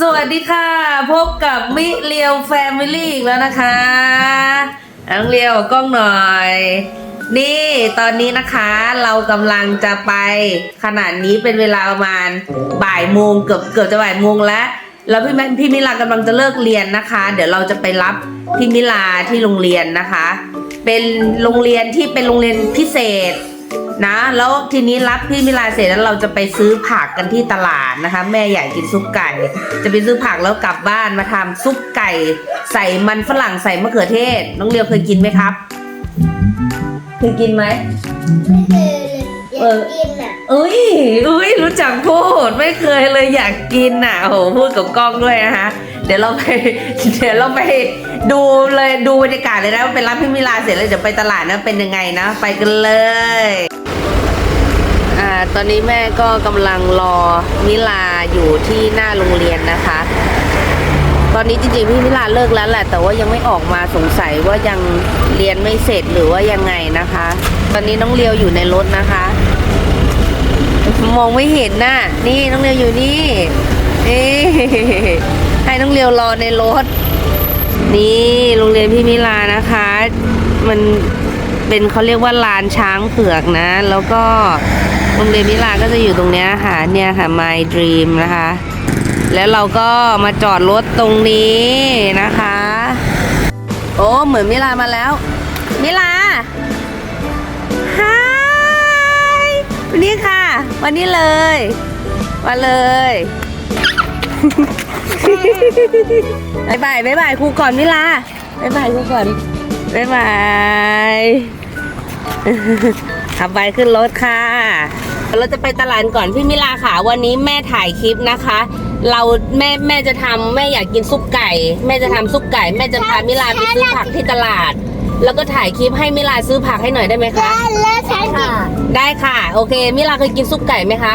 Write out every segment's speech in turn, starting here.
สวัสดีค่ะ พบกับมิเลียวแฟมิลี่อีกแล้วนะคะน้องเลียวกล้องหน่อย นี่ตอนนี้นะคะเรากำลังจะไปขนาดนี้เป็นเวลาประมาณบ่ายโมงเกือบเกือบจะบ่ายโมงแล้วแล้วพี่แม่พี่มิลากำลังจะเลิกเรียนนะคะ เดี๋ยวเราจะไปรับพี่มิลาที่โรงเรียนนะคะ เป็นโรงเรียนที่เป็นโรงเรียนพิเศษ นะ แล้วทีนี้รับพี่มิลาเสร็จแล้วเราจะไปซื้อผักกันที่ตลาดนะคะ แม่อยากกินซุปไก่ จะไปซื้อผักแล้วกลับบ้านมาทำซุปไก่ ใส่มันฝรั่งใส่มะเขือเทศ น้องเรียวเคยกินไหมครับเคยกินไหมไม่เคยเลยอยากกินอะอุ้ยอุ้ยรู้จักพูดไม่เคยเลยอยากกินอะโหพูดกับกล้องด้วยนะคะเดี๋ยวเราไปเดี๋ยวเราไปดูเลยดูบรรยากาศเลยนะว่าไปรับพี่มิลาเสร็จแล้วเดี๋ยวไปตลาดนะเป็นยังไงนะ ไปกันเลยอ่า ตอนนี้แม่ก็กำลังรอมิลาอยู่ที่หน้าโรงเรียนนะคะ ตอนนี้จริงๆพี่มิลาเลิกแล้วแหละ แต่ว่ายังไม่ออกมาสงสัยว่ายังเรียนไม่เสร็จหรือว่ายังไงนะคะ ตอนนี้น้องเลียวอยู่ในรถนะคะ มองไม่เห็นน่ะนี่น้องเลียวอยู่นี่นี่ให้น้องเลียวรอในรถ นี่โรงเรียนพี่มิลานะคะ มัน เป็นเขาเรียกว่าลานช้างเผือกนะ แล้วก็โรงเรียนมิลาก็จะอยู่ตรงนี้ค่ะเนี่ยค่ะ My Dream นะคะ แล้วเราก็มาจอดรถตรงนี้นะคะ โอ้เหมือนมิลามาแล้ว มิลาฮายวันนี้ค่ะ วันนี้เลยมาเลยบายบายบายบายครูก่อนมิลาบายบายครูก่อน บายบายขับไปขึ้นรถค่ะ เราจะไปตลาดก่อนพี่มิลาค่ะ วันนี้แม่ถ่ายคลิปนะคะ เราแม่แม่จะทำแม่อยากกินซุปไก่ แม่จะทำซุปไก่ แม่จะพามิลาไปซื้อผักที่ตลาด แล้วก็ถ่ายคลิปให้มิลาซื้อผักให้หน่อยได้ไหมคะได้แล้วฉันกินได้ค่ะ โอเค มิลาเคยกินซุปไก่ไหมคะ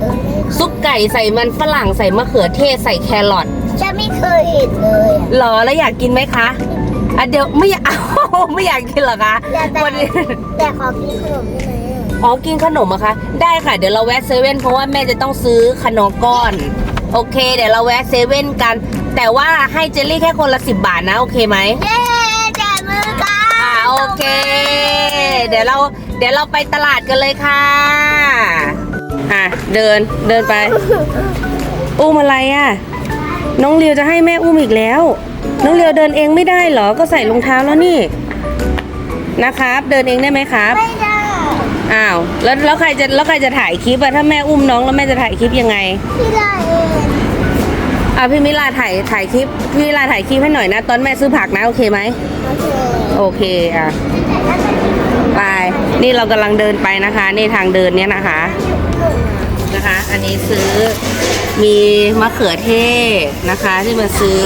เออซุปไก่ใส่มันฝรั่งใส่มะเขือเทศใส่แครอทฉันไม่เคยเห็นเลยอะหรอแล้วอยากกินไหมคะ อะเดี๋ยวไม่อยากไม่อยากกินเหรอคะแต่แต่วันนี้แต่ขอกินขนมได้ไหมอะอ๋อกินขนมอะคะ ได้ค่ะเดี๋ยวเราแวะเซเว่นเพราะว่าแม่จะต้องซื้อขนมก้อน โอเค เดี๋ยวเราแวะเซเว่นกัน แต่ว่าให้เจลลี่แค่คนละสิบบาทนะ โอเคไหมเย้จับมือกันอ่าโอเค เดี๋ยวเราเดี๋ยวเราไปตลาดกันเลยค่ะ อะเดินเดินไป อุ้มอะไรอะ น้องเลียวจะให้แม่อุ้มอีกแล้ว น้องเลียวเดินเองไม่ได้เหรอ ก็ใส่รองเท้าแล้วนี่ นะครับ เดินเองได้ไหมครับ ไม่ได้ อ้าว แล้วแล้วใครจะแล้วใครจะถ่ายคลิปอะถ้าแม่อุ้มน้องแล้วแม่จะถ่ายคลิปยังไง พี่ได้เองอะพี่มิลาถ่ายถ่ายคลิป พี่มิลาถ่ายคลิปให้หน่อยนะ ตอนแม่ซื้อผักนะโอเคไหม โอเคโอเคอะไป นี่เรากำลังเดินไปนะคะ นี่ทางเดินเนี่ยนะคะ นะคะ อันนี้ซื้อ มีมะเขือเทศนะคะที่มาซื้อ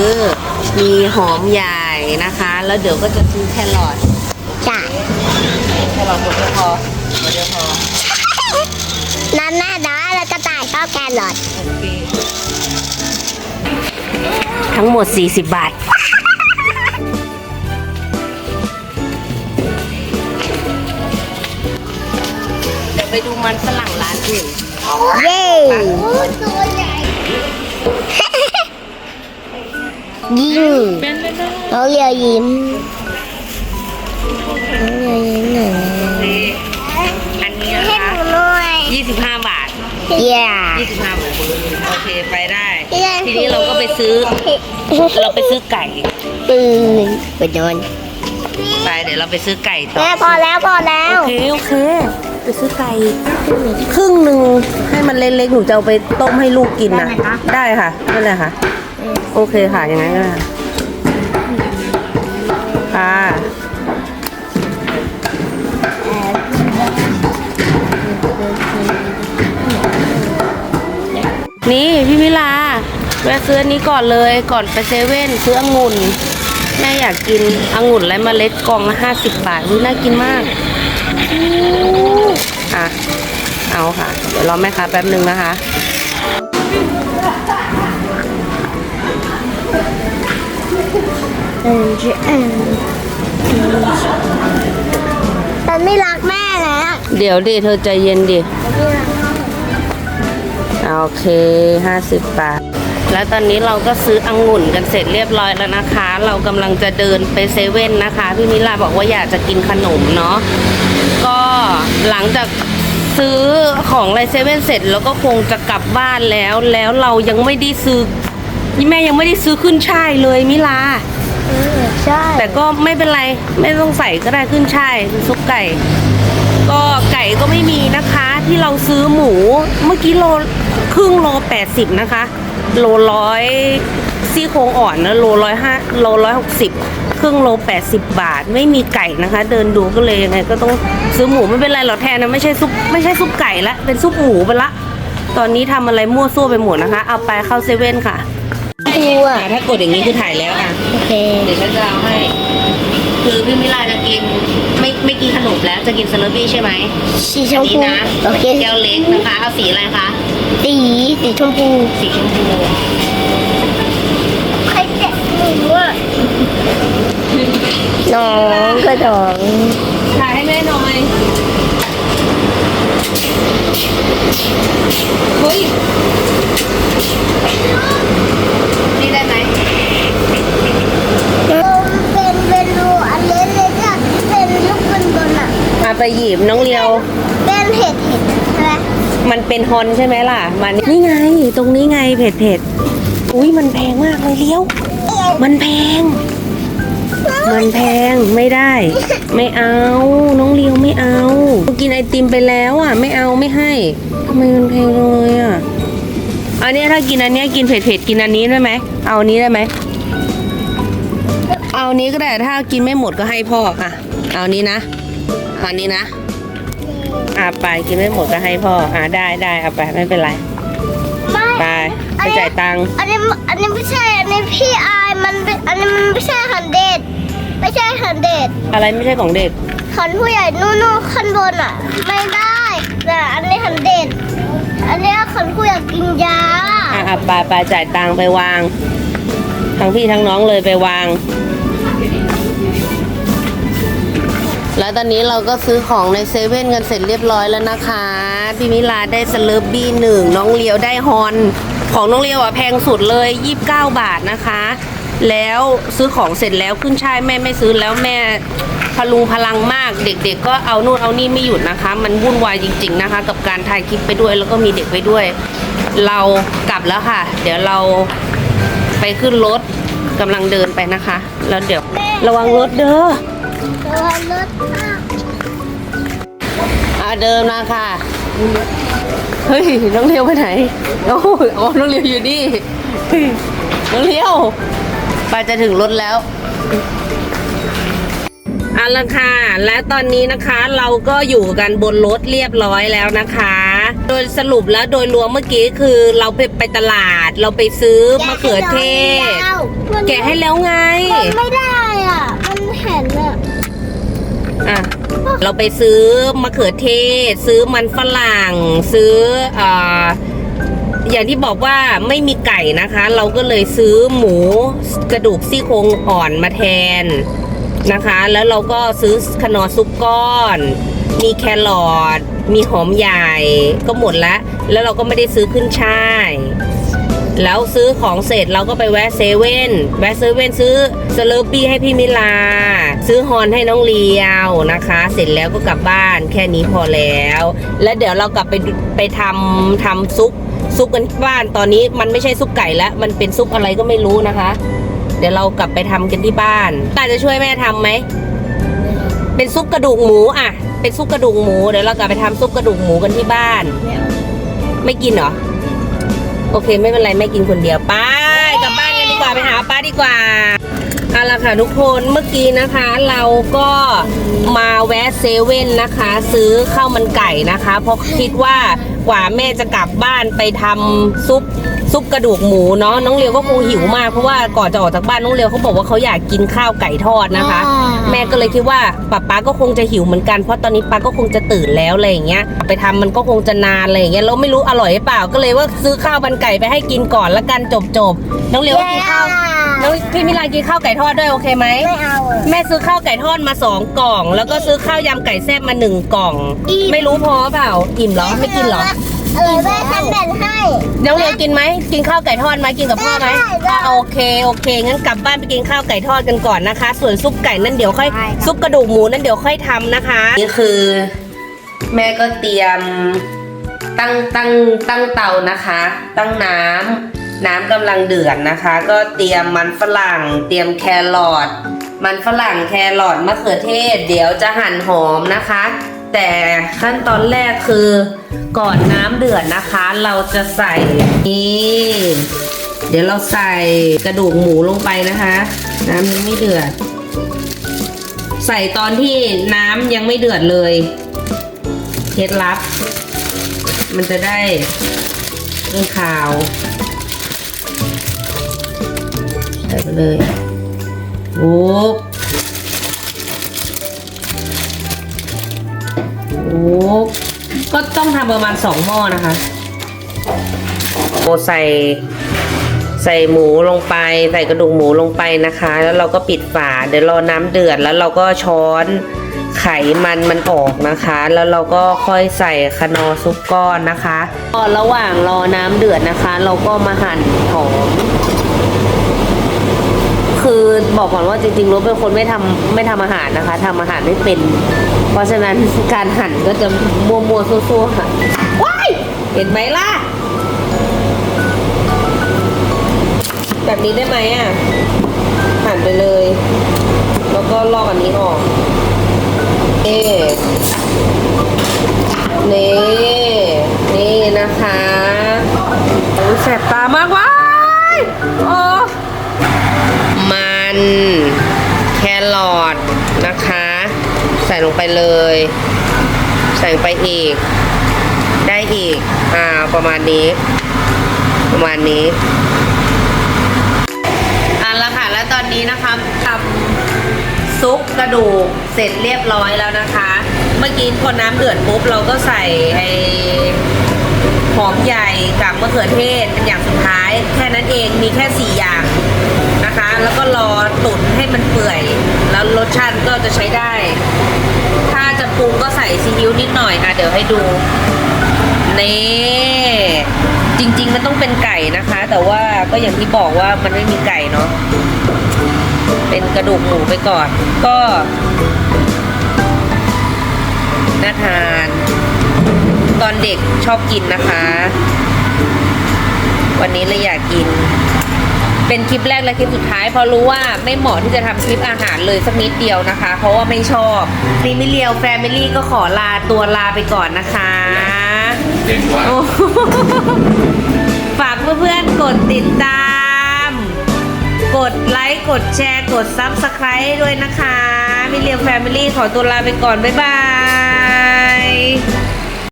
มีหอมใหญ่นะคะ แล้วเดี๋ยวก็จะซื้อแครอทจ้ะแครอทหมดเดียวพอหมดเดียวพอนั่นแน่นะแล้วกระต่ายชอบแครอทโอเคทั้งหมด 40 บาท เดี๋ยวไปดูมันฝรั่งร้านอื่น เย้ตัวใหญ่ยิ้มน้องเรียวยิ้มน้องเรียวยิ้มหน่อยอันนี้นะให้คะหนูหน่อย25บาทเย้25บาท โอเค ไปได้เย้ทีนี้เราก็ไปซื้อ เราไปซื้อไก่ปืนไปโดนไปเดี๋ยวเราไปซื้อไก่ต่อแม่พอแล้วพอแล้ว โอเค โอเค ไปซื้อไก่ครึ่งหนึ่งให้มันเล็กๆหนูจะเอาไปต้มให้ลูกกินนะได้ค่ะนั่นแหละค่ะ โอเคค่ะอย่างนั้นก็ได้ค่ะนี่พี่มิลาแวะซื้ออันนี้ก่อนเลยก่อนไปเซเว่นซื้อองุ่นแม่อยากกินองุ่นและเมล็ดกล่องละห้าสิบบาทอุ๊ยน่ากินมาก อะ เอาค่ะ เดี๋ยวรอแม่ค้าแป๊บหนึ่งนะคะ ฉันไม่รักแม่แล้วเดี๋ยวดิเธอใจเย็นดิโอเคห้าสิบบาท แล้วตอนนี้เราก็ซื้อองุ่นกันเสร็จเรียบร้อยแล้วนะคะ เรากำลังจะเดินไปเซเว่นนะคะ พี่มิลาบอกว่าอยากจะกินขนมเนาะ ก็หลังจากซื้อของไลเซเว่นเสร็จแล้วก็คงจะกลับบ้านแล้วแล้วเรายังไม่ได้ซื้อแม่ยังไม่ได้ซื้อขึ้นช่ายเลยมิลา ใช่ แต่ก็ไม่เป็นไรไม่ต้องใส่ก็ได้ขึ้นช่ายซุปไก่ ก็ไก่ก็ไม่มีนะคะ ที่เราซื้อหมูเมื่อกี้โลครึ่งโลแปดสิบนะคะ โลร้อยซี่โครงอ่อนนะโลร้อยห้าโลร้อยหกสิบครึ่งโลแปดสิบบาท ไม่มีไก่นะคะ เดินดูก็เลยยังไงก็ต้องซื้อหมูไม่เป็นไรหรอกแทนนะไม่ใช่ซุปไม่ใช่ซุปไก่ละเป็นซุปหมูไปละ ตอนนี้ทำอะไรมั่วซั่วไปหมดนะคะ เอาไปเข้าเซเว่นค่ะดูอะถ้ากดอย่างนี้คือถ่ายแล้วอะโอเคเดี๋ยวฉันจะเอาให้ คือพี่มิลาจะกินไม่ไม่กินขนมแล้วจะกินสลัดบี้ใช่ไหมสีชอันมนี้พูนะโอเคแก้วเล็กนะคะเอาสีอะไรคะสีสีชมพูสีชมพูใครแกะหมูอะน้องก็น้องถ่ายให้แม่หน่อยเฮ้ย นี่ได้ไหม เป็นเป็นรูอันเล็กเลยจ้ะเป็นลูกบอลบอลอะ เอา ไปหยิบน้องเลียว เป็นเห็ดเห็ดใช่ไหมมันเป็นฮอนใช่ไหมล่ะ มันนี่ไง ตรงนี้ไงเผ็ดเผ็ดอุ้ยมันแพงมากเลยเลี้ยว มันแพง มันแพงไม่ได้ ไม่เอา น้องเลียวไม่เอา กินไอติมไปแล้วอะ ไม่เอาไม่ให้ทำไมมันแพงเลยอะอันเนี้ยถ้ากินอันเนี้ยกินเผ็ดเผ็ดๆกินอันนี้ได้ไหมเอาอันนี้ได้ไหมเอาอันนี้ก็ได้ถ้ากินไม่หมดก็ให้พ่ออะ เอาอันนี้นะ เอาอันนี้นะอะไปกินไม่หมดก็ให้พ่ออะได้ได้เอาไปไม่เป็นไร ไม่ไปไปจ่ายตังค์อันนี้อันนี้ไม่ใช่อันนี้พี่อายมันเป็นอันนี้มันไม่ใช่หันเดดไม่ใช่หันเดดอะไรไม่ใช่ของเด็กขันผู้ใหญ่นู่นๆขั้นบนอะ ไม่ได้แต่อันนี้หันเดดอันนี้ขันผู้ใหญ่กินยาอะอะไปไปจ่ายตังค์ไปวาง ทั้งพี่ทั้งน้องเลยไปวาง แล้วตอนนี้เราก็ซื้อของในเซเว่นกันเสร็จเรียบร้อยแล้วนะคะ พี่มิลาได้สเลอร์บี้หนึ่งน้องเลียวได้ฮอนของน้องเลียวอะแพงสุดเลย 29 บาทนะคะ แล้วซื้อของเสร็จแล้วขึ้นช่ายแม่ไม่ซื้อแล้วแม่พลุงพลังมากเด็กๆ ก็เอานู่นเอานี่ไม่หยุดนะคะ มันวุ่นวายจริง ๆนะคะ กับการถ่ายคลิปไปด้วยแล้วก็มีเด็กไปด้วย เรากลับแล้วค่ะ เดี๋ยวเราไปขึ้นรถกำลังเดินไปนะคะ แล้วเดี๋ยวระวังรถเด้อ ตัวรถข้าวอ่าเดินมาค่ะ เฮ้ย น้องเลี้ยวไปไหนโอ้ยอ๋อน้องเลี้ยวอยู่นี่เฮ้ยน้องเลี้ยว ไปจะถึงรถแล้วเอาละค่ะ และตอนนี้นะคะเราก็อยู่กันบนรถเรียบร้อยแล้วนะคะ โดยสรุปแล้วโดยรวมเมื่อกี้คือเราไปไปตลาด เราไปซื้อมะเขือเทศ แกะให้แล้วไงมันไม่ได้อะ มันเห็นอะ อะเราไปซื้อมะเขือเทศ ซื้อมันฝรั่ง ซื้ออ่าอย่างที่บอกว่าไม่มีไก่นะคะ เราก็เลยซื้อหมูกระดูกซี่โครงอ่อนมาแทนนะคะ แล้วเราก็ซื้อขนอซุปก้อน มีแครอทมีหอมใหญ่ก็หมดแล้วแล้วเราก็ไม่ได้ซื้อขึ้นช่าย แล้วซื้อของเสร็จเราก็ไปแวะเซเว่นแวะเซเว่นซื้อสเลอร์ปี้ให้พี่มิลา ซื้อฮอนให้น้องเลียวนะคะ เสร็จแล้วก็กลับบ้านแค่นี้พอแล้ว แล้วเดี๋ยวเรากลับไปไปทำทำซุปซุปกันที่บ้านตอนนี้มันไม่ใช่ซุปไก่แล้ว มันเป็นซุปอะไรก็ไม่รู้นะคะ เดี๋ยวเรากลับไปทำกันที่บ้านตาจะช่วยแม่ทำไหมเป็นซุปกระดูกหมูอะเป็นซุปกระดูกหมูเดี๋ยวเรากลับไปทำซุปกระดูกหมูกันที่บ้าน ไม่กินเหรอ โอเคไม่เป็นไรไม่กินคนเดียวไปกลับบ้านกันดีกว่าไปหาป้าดีกว่าเอาละค่ะทุกคนเมื่อกี้นะคะเราก็มาแวะเซเว่นนะคะ ซื้อข้าวมันไก่นะคะ เพราะคิดว่ากว่าแม่จะกลับบ้านไปทำซุป ซุปกระดูกหมูเนาะน้องเลียวก็คงหิวมากเพราะว่าก่อนจะออกจากบ้านน้องเลียวเขาบอกว่าเขาอยากกินข้าวไก่ทอดนะคะแม่ก็เลยคิดว่าป้าป๊าก็คงจะหิวเหมือนกันเพราะตอนนี้ป้าก็คงจะตื่นแล้วอะไรอย่างเงี้ยไปทำมันก็คงจะนานอะไรอย่างเงี้ยแล้วไม่รู้อร่อยหรือเปล่าก็เลยว่าซื้อข้าวมันไก่ไปให้กินก่อนละกันจบจบๆน้องเหลียวก็กินข้าวน้องพี่มิลากินข้าวไก่ทอดด้วยโอเคไหม ไม่เอาอะแม่ซื้อข้าวไก่ทอดมาสองกล่อง แล้วก็ซื้อข้าวยำไก่แซ่บมาหนึ่งกล่อง อิ่ม ไม่รู้พอเปล่า อิ่มเหรอไม่กินเหรอ เออแม่ฉันแบ่งให้ น้องเรียวกินไหมกินข้าวไก่ทอดไหมกินกับพ่อไหมได้ได้อะโอเคโอเคงั้นกลับบ้านไปกินข้าวไก่ทอดกันก่อนนะคะ ส่วนซุปไก่นั่นเดี๋ยวค่อยได้ครับซุปกระดูกหมูนั่นเดี๋ยวค่อยทำนะคะ นี่คือ แม่ก็เตรียมตั้งตั้งตั้งเตานะคะ ตั้งน้ำน้ำกำลังเดือดนะคะ ก็เตรียมมันฝรั่ง เตรียมแครอทมันฝรั่งแครอทมะเขือเทศ เดี๋ยวจะหั่นหอมนะคะ แต่ขั้นตอนแรกคือก่อนน้ำเดือดนะคะ เราจะใส่นี่เดี๋ยวเราใส่กระดูกหมูลงไปนะคะ น้ำยังไม่เดือด ใส่ตอนที่น้ำยังไม่เดือดเลยเคล็ดลับ มันจะได้เรื่องขาว ใส่ไปเลยโอ้ ก็ต้องทำประมาณสองหม้อนะคะโอใส่ใส่หมูลงไป ใส่กระดูกหมูลงไปนะคะ แล้วเราก็ปิดฝาเดี๋ยวรอน้ำเดือดแล้วเราก็ช้อนไขมันมันออกนะคะ แล้วเราก็ค่อยใส่คนอซุปก้อนนะคะก็ระหว่างรอน้ำเดือดนะคะ เราก็มาหั่นหอม คือบอกก่อนว่าจริงๆรถเป็นคนไม่ทำไม่ทำอาหารนะคะทำอาหารไม่เป็น เพราะฉะนั้นการหั่นก็จะมัวๆซั่วๆค่ะว้ายเห็นไหมล่ะ แบบนี้ได้ไหมอะหั่นไปเลย แล้วก็ลอกอันนี้ออก เอนี่ นี่นะคะโอ้ยแสบตามากว้ายโอ้ น แครอทนะคะ ใส่ลงไปเลย ใส่ไปอีก ได้อีก อ่า ประมาณนี้ ประมาณนี้อะละค่ะ แล้วตอนนี้นะคะทำซุปกระดูกเสร็จเรียบร้อยแล้วนะคะ เมื่อกี้พอน้ำเดือดปุ๊บ เราก็ใส่ไอ้หอมใหญ่กับมะเขือเทศเป็นอย่างสุดท้าย แค่นั้นเองมีแค่สี่อย่าง แล้วก็รอตุ๋นให้มันเปื่อย แล้วรสชาติก็จะใช้ได้ ถ้าจะปรุงก็ใส่ซีอิ๊วนิดหน่อยอะเดี๋ยวให้ดูนี่จริง ๆ มันต้องเป็นไก่นะคะ แต่ว่าก็อย่างที่บอกว่ามันไม่มีไก่เนาะเป็นกระดูกหมูไปก่อน ก็น่าทาน ตอนเด็กชอบกินนะคะ วันนี้เลยอยากกิน เป็นคลิปแรกและคลิปสุดท้ายเพราะรู้ว่าไม่เหมาะที่จะทำคลิปอาหารเลยสักนิดเดียวนะคะ เพราะว่าไม่ชอบนีมิเลียวแฟมิลี่ก็ขอลาตัวลาไปก่อนนะคะเก่งกว่า โอ้ฝากเพื่อนๆ กดติดตาม กดไลค์ กดแชร์ กดซับสไคร b e ด้วยนะคะมิเลียมแฟมิลี่ขอตัวลาไปก่อน บ๊ายบาย